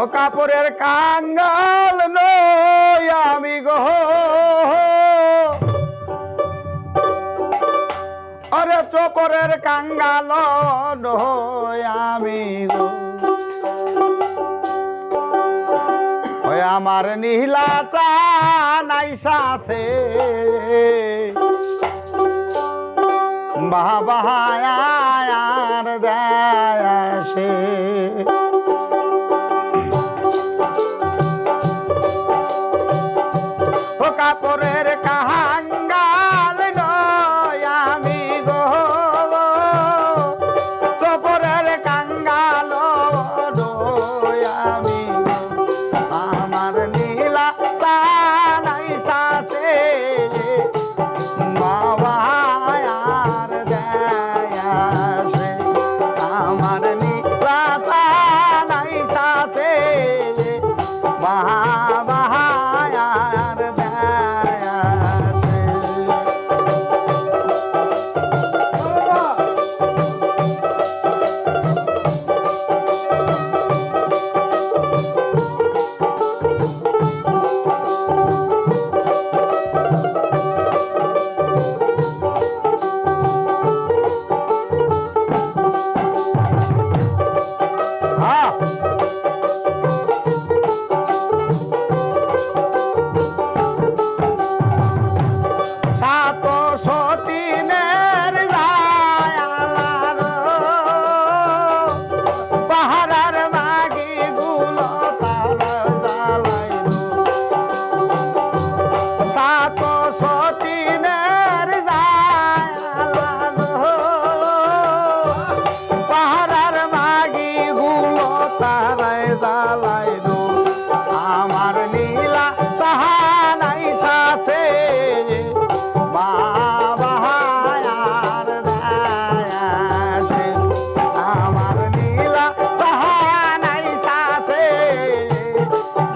ও কাপড়ের কাঙ্গাল নই আমি গো। অরে চোপরের কাঙ্গাল আমি গো। আমার নীলা চা নাইসাছে বাবা আয়ার দেয়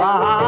ah, ah.